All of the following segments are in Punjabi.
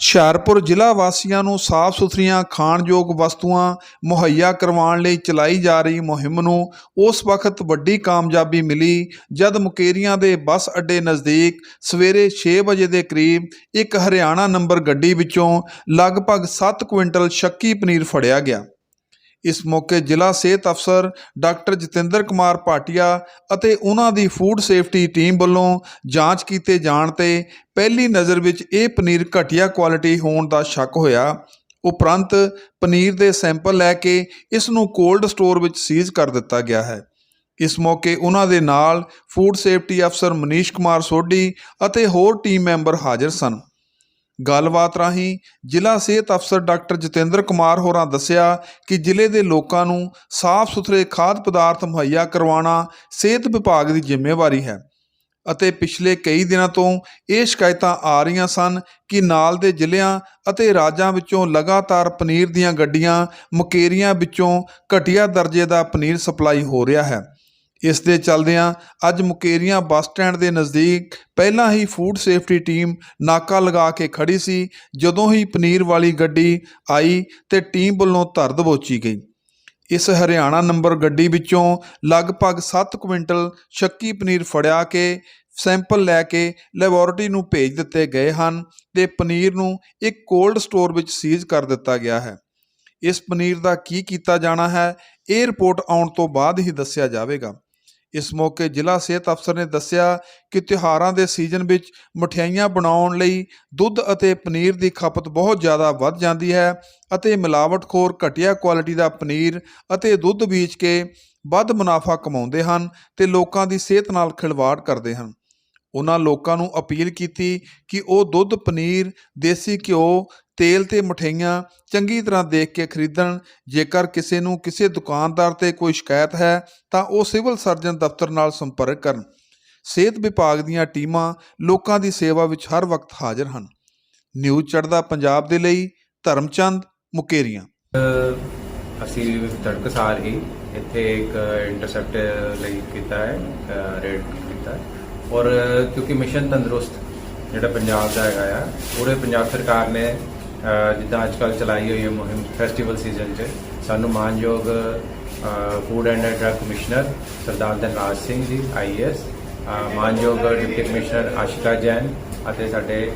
ਹੁਸ਼ਿਆਰਪੁਰ ਜ਼ਿਲ੍ਹਾ ਵਾਸੀਆਂ ਨੂੰ ਸਾਫ਼ ਸੁਥਰੀਆਂ ਖਾਣਯੋਗ ਵਸਤੂਆਂ ਮੁਹੱਈਆ ਕਰਵਾਉਣ ਲਈ ਚਲਾਈ ਜਾ ਰਹੀ ਮੁਹਿੰਮ ਨੂੰ ਉਸ ਵਕਤ ਵੱਡੀ ਕਾਮਯਾਬੀ ਮਿਲੀ ਜਦ ਮੁਕੇਰੀਆਂ ਦੇ ਬੱਸ ਅੱਡੇ ਨਜ਼ਦੀਕ ਸਵੇਰੇ 6 ਵਜੇ ਦੇ ਕਰੀਬ ਇੱਕ ਹਰਿਆਣਾ ਨੰਬਰ ਗੱਡੀ ਵਿੱਚੋਂ ਲਗਭਗ 7 ਕੁਇੰਟਲ ਸ਼ੱਕੀ ਪਨੀਰ ਫੜਿਆ ਗਿਆ। ਇਸ ਮੌਕੇ ਜ਼ਿਲ੍ਹਾ ਸਿਹਤ ਅਫਸਰ ਡਾਕਟਰ ਜਤਿੰਦਰ ਕੁਮਾਰ ਭਾਟੀਆ ਅਤੇ ਉਹਨਾਂ ਦੀ ਫੂਡ ਸੇਫਟੀ ਟੀਮ ਵੱਲੋਂ ਜਾਂਚ ਕੀਤੇ ਜਾਣ ਤੇ ਪਹਿਲੀ ਨਜ਼ਰ ਵਿੱਚ ਇਹ ਪਨੀਰ ਘਟੀਆ ਕੁਆਲਿਟੀ ਹੋਣ ਦਾ ਸ਼ੱਕ ਹੋਇਆ। ਉਪਰੰਤ ਪਨੀਰ ਦੇ ਸੈਂਪਲ ਲੈ ਕੇ ਇਸ ਨੂੰ ਕੋਲਡ ਸਟੋਰ ਵਿੱਚ ਸੀਜ਼ ਕਰ ਦਿੱਤਾ ਗਿਆ ਹੈ। ਇਸ ਮੌਕੇ ਉਹਨਾਂ ਦੇ ਨਾਲ ਫੂਡ ਸੇਫਟੀ ਅਫਸਰ ਮਨੀਸ਼ ਕੁਮਾਰ ਸੋਢੀ ਅਤੇ ਹੋਰ ਟੀਮ ਮੈਂਬਰ ਹਾਜ਼ਰ ਸਨ। ਗੱਲਬਾਤ ਰਾਹੀਂ ਜ਼ਿਲ੍ਹਾ ਸਿਹਤ ਅਫਸਰ ਡਾਕਟਰ ਜਤਿੰਦਰ ਕੁਮਾਰ ਹੋਰਾਂ ਦੱਸਿਆ ਕਿ ਜ਼ਿਲ੍ਹੇ ਦੇ ਲੋਕਾਂ ਨੂੰ ਸਾਫ਼ ਸੁਥਰੇ ਖਾਦ ਪਦਾਰਥ ਮੁਹੱਈਆ ਕਰਵਾਉਣਾ ਸਿਹਤ ਵਿਭਾਗ ਦੀ ਜ਼ਿੰਮੇਵਾਰੀ ਹੈ ਅਤੇ ਪਿਛਲੇ ਕਈ ਦਿਨਾਂ ਤੋਂ ਇਹ ਸ਼ਿਕਾਇਤਾਂ ਆ ਰਹੀਆਂ ਸਨ ਕਿ ਨਾਲ ਦੇ ਜ਼ਿਲ੍ਹਿਆਂ ਅਤੇ ਰਾਜਾਂ ਵਿੱਚੋਂ ਲਗਾਤਾਰ ਪਨੀਰ ਦੀਆਂ ਗੱਡੀਆਂ ਮੁਕੇਰੀਆਂ ਵਿੱਚੋਂ ਘਟੀਆ ਦਰਜੇ ਦਾ ਪਨੀਰ ਸਪਲਾਈ ਹੋ ਰਿਹਾ ਹੈ। ਇਸ ਦੇ ਚੱਲਦਿਆਂ ਅੱਜ ਮੁਕੇਰੀਆਂ ਬੱਸ ਸਟੈਂਡ ਦੇ ਨਜ਼ਦੀਕ ਪਹਿਲਾਂ ਹੀ ਫੂਡ ਸੇਫਟੀ ਟੀਮ ਨਾਕਾ ਲਗਾ ਕੇ ਖੜੀ ਸੀ, ਜਦੋਂ ਹੀ ਪਨੀਰ ਵਾਲੀ ਗੱਡੀ ਆਈ ਤੇ ਟੀਮ ਵੱਲੋਂ ਧਰ ਦਬੋਚੀ ਗਈ। ਇਸ ਹਰਿਆਣਾ ਨੰਬਰ ਗੱਡੀ ਵਿੱਚੋਂ ਲਗਭਗ 7 ਕੁਇੰਟਲ ਸ਼ੱਕੀ ਪਨੀਰ ਫੜਿਆ ਕੇ, ਸੈਂਪਲ ਲੈ ਕੇ ਲੈਬੋਰੇਟਰੀ ਨੂੰ ਭੇਜ ਦਿੱਤੇ ਗਏ ਹਨ ਤੇ ਪਨੀਰ ਨੂੰ ਇੱਕ ਕੋਲਡ ਸਟੋਰ ਵਿੱਚ ਸੀਜ਼ ਕਰ ਦਿੱਤਾ ਗਿਆ ਹੈ। ਇਸ ਪਨੀਰ ਦਾ ਕੀ ਕੀਤਾ ਜਾਣਾ ਹੈ, ਇਹ ਰਿਪੋਰਟ ਆਉਣ ਤੋਂ ਬਾਅਦ ਹੀ ਦੱਸਿਆ ਜਾਵੇਗਾ। ਇਸ ਮੌਕੇ ਜ਼ਿਲ੍ਹਾ ਸਿਹਤ ਅਫਸਰ ਨੇ ਦੱਸਿਆ ਕਿ ਤਿਉਹਾਰਾਂ ਦੇ ਸੀਜ਼ਨ ਵਿੱਚ ਮਠਿਆਈਆਂ ਬਣਾਉਣ ਲਈ ਦੁੱਧ ਅਤੇ ਪਨੀਰ ਦੀ ਖਪਤ ਬਹੁਤ ਜ਼ਿਆਦਾ ਵੱਧ ਜਾਂਦੀ ਹੈ ਅਤੇ ਮਿਲਾਵਟਖੋਰ ਘਟੀਆ ਕੁਆਲਿਟੀ ਦਾ ਪਨੀਰ ਅਤੇ ਦੁੱਧ ਵੇਚ ਕੇ ਵੱਧ ਮੁਨਾਫਾ ਕਮਾਉਂਦੇ ਹਨ ਤੇ ਲੋਕਾਂ ਦੀ ਸਿਹਤ ਨਾਲ ਖਿਲਵਾੜ ਕਰਦੇ ਹਨ। ਉਹਨਾਂ ਲੋਕਾਂ ਨੂੰ ਅਪੀਲ ਕੀਤੀ ਕਿ ਉਹ ਦੁੱਧ, ਪਨੀਰ, ਦੇਸੀ ਘਿਓ, ਤੇਲ ਤੇ ਮਠਿਆਈਆਂ ਚੰਗੀ ਤਰ੍ਹਾਂ ਦੇਖ ਕੇ ਖਰੀਦਣ। ਜੇਕਰ ਕਿਸੇ ਨੂੰ ਕਿਸੇ ਦੁਕਾਨਦਾਰ ਤੇ ਕੋਈ ਸ਼ਿਕਾਇਤ ਹੈ, ਤਾਂ ਉਹ ਸਿਵਲ ਸਰਜਨ ਦਫ਼ਤਰ ਨਾਲ ਸੰਪਰਕ ਕਰਨ। ਸਿਹਤ ਵਿਭਾਗ ਦੀਆਂ ਟੀਮਾਂ ਲੋਕਾਂ ਦੀ ਸੇਵਾ ਵਿੱਚ ਹਰ ਵਕਤ ਹਾਜ਼ਰ ਹਨ। ਨਿਊਜ਼ ਚੜ੍ਹਦਾ ਪੰਜਾਬ ਦੇ ਲਈ, ਧਰਮਚੰਦ ਮੁਕੇਰੀਆਂ। ਅਹ ਅਸੀਂ ਤੜਕਸਾਰ ਹੀ ਇੱਥੇ ਇੱਕ ਇੰਟਰਸੈਪਟ ਲਈ ਕੀਤਾ ਹੈ ਰੇਡ ਕੀਤਾ ਹੈ। ਔਰ ਕਿਉਂਕਿ ਮਿਸ਼ਨ ਤੰਦਰੁਸਤ ਜਿਹੜਾ ਪੰਜਾਬ ਦਾ ਹੈਗਾ ਆ, ਪੂਰੇ ਪੰਜਾਬ ਸਰਕਾਰ ਨੇ ਜਿੱਦਾਂ ਅੱਜ ਕੱਲ੍ਹ ਚਲਾਈ ਹੋਈ ਹੈ ਮੁਹਿੰਮ ਫੈਸਟੀਵਲ ਸੀਜ਼ਨ 'ਚ, ਸਾਨੂੰ ਮਾਨਯੋਗ food and drug commissioner Sardar Dhanraj Singh ji IAS ਮਾਨਯੋਗ ਡਿਪਟੀ ਕਮਿਸ਼ਨਰ ਆਸ਼ਿਕਾ ਜੈਨ ਅਤੇ ਸਾਡੇ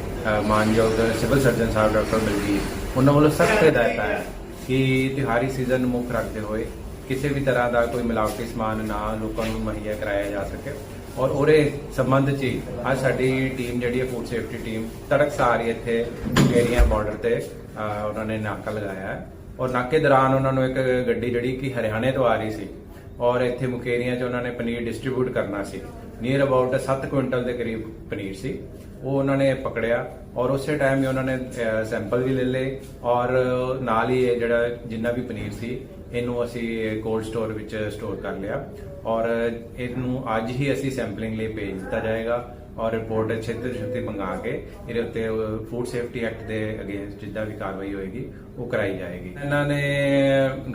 ਮਾਨਯੋਗ ਸਿਵਲ ਸਰਜਨ ਸਾਹਿਬ ਡਾਕਟਰ ਬਲਜੀਤ ਉਹਨਾਂ ਵੱਲੋਂ ਸਖਤ ਹਦਾਇਤਾਂ ਹੈ ਕਿ ਤਿਉਹਾਰੀ ਸੀਜ਼ਨ ਨੂੰ ਮੁੱਖ ਰੱਖਦੇ ਹੋਏ ਕਿਸੇ ਵੀ ਤਰ੍ਹਾਂ ਦਾ ਕੋਈ ਮਿਲਾਵਟੀ ਸਮਾਨ ਨਾ ਲੋਕਾਂ ਨੂੰ ਮੁਹੱਈਆ ਕਰਾਇਆ ਜਾ ਸਕੇ। ਔਰ ਉਹਦੇ ਸੰਬੰਧ 'ਚ ਹੀ ਅੱਜ ਸਾਡੀ ਟੀਮ ਜਿਹੜੀ ਹੈ ਫੂਡ ਸੇਫਟੀ ਟੀਮ ਤੜਕਸਾਰ ਹੀ ਇੱਥੇ ਏਰੀਆ ਬਾਰਡਰ ਤੇ ਅਹ, ਉਹਨਾਂ ਨੇ ਨਾਕਾ ਲਗਾਇਆ ਹੈ। ਔਰ ਨਾਕੇ ਦੌਰਾਨ ਉਹਨਾਂ ਨੂੰ ਇੱਕ ਗੱਡੀ ਜਿਹੜੀ ਕਿ ਹਰਿਆਣੇ ਤੋਂ ਆ ਰਹੀ ਸੀ ਔਰ ਇੱਥੇ ਮੁਕੇਰੀਆਂ 'ਚ ਉਹਨਾਂ ਨੇ ਪਨੀਰ ਡਿਸਟ੍ਰੀਬਿਊਟ ਕਰਨਾ ਸੀ। ਨੀਅਰ ਅਬਾਊਟ 7 ਕੁਇੰਟਲ ਦੇ ਕਰੀਬ ਪਨੀਰ ਸੀ। ਉਹ ਉਹਨਾਂ ਨੇ ਪਕੜਿਆ ਔਰ ਉਸੇ ਟਾਈਮ ਹੀ ਉਹਨਾਂ ਨੇ ਸੈਂਪਲ ਵੀ ਲੈ ਲਏ ਔਰ ਨਾਲ ਹੀ ਇਹ ਜਿਹੜਾ ਜਿੰਨਾ ਵੀ ਪਨੀਰ ਸੀ ਇਹਨੂੰ ਅਸੀਂ ਕੋਲਡ ਸਟੋਰ ਵਿੱਚ ਸਟੋਰ ਕਰ ਲਿਆ। ਔਰ ਇਹਨੂੰ ਅੱਜ ਹੀ ਅਸੀਂ ਸੈਂਪਲਿੰਗ ਲਈ ਭੇਜ ਦਿੱਤਾ ਜਾਏਗਾ ਔਰ ਰਿਪੋਰਟ ਛੇਤੀ ਛੇਤੀ ਮੰਗਾ ਕੇ ਇਹਦੇ ਉੱਤੇ ਫੂਡ ਸੇਫਟੀ ਐਕਟ ਦੇ ਅਗੇਂਸਟ ਜਿੱਦਾਂ ਵੀ ਕਾਰਵਾਈ ਹੋਏਗੀ, ਉਹ ਕਰਾਈ ਜਾਏਗੀ। ਇਹਨਾਂ ਨੇ,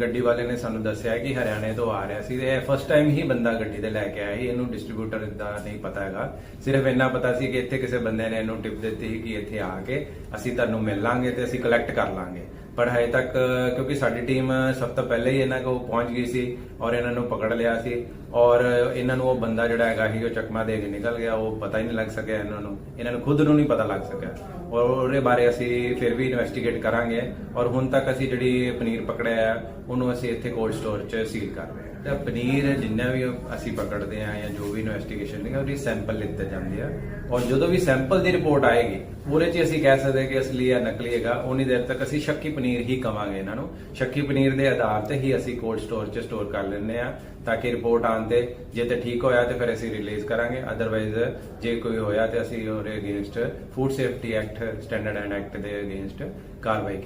ਗੱਡੀ ਵਾਲੇ ਨੇ ਸਾਨੂੰ ਦੱਸਿਆ ਕਿ ਹਰਿਆਣੇ ਤੋਂ ਆ ਰਿਹਾ ਸੀ ਤੇ ਇਹ ਫਸਟ ਟਾਈਮ ਹੀ ਬੰਦਾ ਗੱਡੀ ਤੇ ਲੈ ਕੇ ਆਇਆ ਸੀ, ਇਹਨੂੰ ਡਿਸਟ੍ਰੀਬਿਊਟਰ ਦਾ ਨਹੀਂ ਪਤਾ ਹੈਗਾ। ਸਿਰਫ ਇੰਨਾ ਪਤਾ ਸੀ ਕਿ ਇੱਥੇ ਕਿਸੇ ਬੰਦੇ ਨੇ ਇਹਨੂੰ ਟਿਪ ਦਿੱਤੀ ਸੀ ਕਿ ਇੱਥੇ ਆ ਕੇ ਅਸੀਂ ਤੁਹਾਨੂੰ ਮਿਲ ਲਾਂਗੇ ਤੇ ਅਸੀਂ ਕਲੈਕਟ ਕਰ ਲਾਂਗੇ। ਪਰ ਹਜੇ ਤੱਕ, ਕਿਉਂਕਿ ਸਾਡੀ ਟੀਮ ਸਭ ਤੋਂ ਪਹਿਲੇ ਹੀ ਇਹਨਾਂ ਕੋਲ ਪਹੁੰਚ ਗਈ ਸੀ ਔਰ ਇਹਨਾਂ ਨੂੰ ਪਕੜ ਲਿਆ ਸੀ ਔਰ ਇਹਨਾਂ ਨੂੰ ਉਹ ਬੰਦਾ ਜਿਹੜਾ ਹੈਗਾ ਸੀ, ਉਹ ਚਕਮਾ ਦੇ ਕੇ ਨਿਕਲ ਗਿਆ, ਉਹ ਪਤਾ ਹੀ ਨਹੀਂ ਲੱਗ ਸਕਿਆ ਇਹਨਾਂ ਨੂੰ। ਇਹਨਾਂ ਨੂੰ ਖੁਦ ਨੂੰ ਨਹੀਂ ਪਤਾ ਲੱਗ ਸਕਿਆ। ਔਰ ਉਹਦੇ ਬਾਰੇ ਅਸੀਂ ਫਿਰ ਵੀ ਇਨਵੈਸਟੀਗੇਟ ਕਰਾਂਗੇ ਔਰ ਹੁਣ ਤੱਕ ਅਸੀਂ ਜਿਹੜੀ ਪਨੀਰ ਪਕੜਿਆ ਹੈ ਉਹਨੂੰ ਅਸੀਂ ਇੱਥੇ ਕੋਲਡ ਸਟੋਰ 'ਚ ਸੀਲ ਕਰ ਰਹੇ ਹਾਂ। ਤਾਂ ਪਨੀਰ ਜਿੰਨਾ ਵੀ ਅਸੀਂ ਪਕੜਦੇ ਆ ਜਾਂ ਜੋ ਵੀ ਇਨਵੈਸਟੀਗੇਸ਼ਨ ਹੈ ਉਹਦੀ ਸੈਂਪਲ ਲਿੱਤੇ ਜਾਂਦੇ ਆ। ਔਰ ਜਦੋਂ ਵੀ ਸੈਂਪਲ ਦੀ ਰਿਪੋਰਟ ਆਏਗੀ ਉਹਦੇ 'ਚ ਅਸੀਂ ਕਹਿ ਸਕਦੇ ਕਿ ਅਸਲੀ ਜਾਂ ਨਕਲੀ ਹੈਗਾ ਉਨੀ ਦੇਰ ਤੱਕ ਅਸੀਂ ਸ਼ੱਕੀ ਪਨੀਰ ਹੀ ਕਵਾਂਗੇ ਇਹਨਾਂ ਨੂੰ। ਸ਼ੱਕੀ ਪਨੀਰ ਦੇ ਆਧਾਰ ਤੇ ਹੀ ਅਸੀਂ ਕੋਲਡ ਸਟੋਰ 'ਚ ਸਟੋਰ ਕਰ ਲੈਂਦੇ ਆ ਤਾਂ ਕਿ ਰਿਪੋਰਟ ਆਉਣ ਤੇ ਜੇ ਤੇ ਠੀਕ ਹੋਇਆ ਤੇ ਫਿਰ ਅਸੀਂ ਰਿਲੀਜ਼ ਕਰਾਂਗੇ। ਅਦਰਵਾਈਜ਼ ਜੇ ਕੋਈ ਹੋਇਆ ਤੇ ਅਸੀਂ ਉਹਦੇ against food safety act standard and act ਦੇ ਅਗੇਂਸਟ ਕਾਰਵਾਈ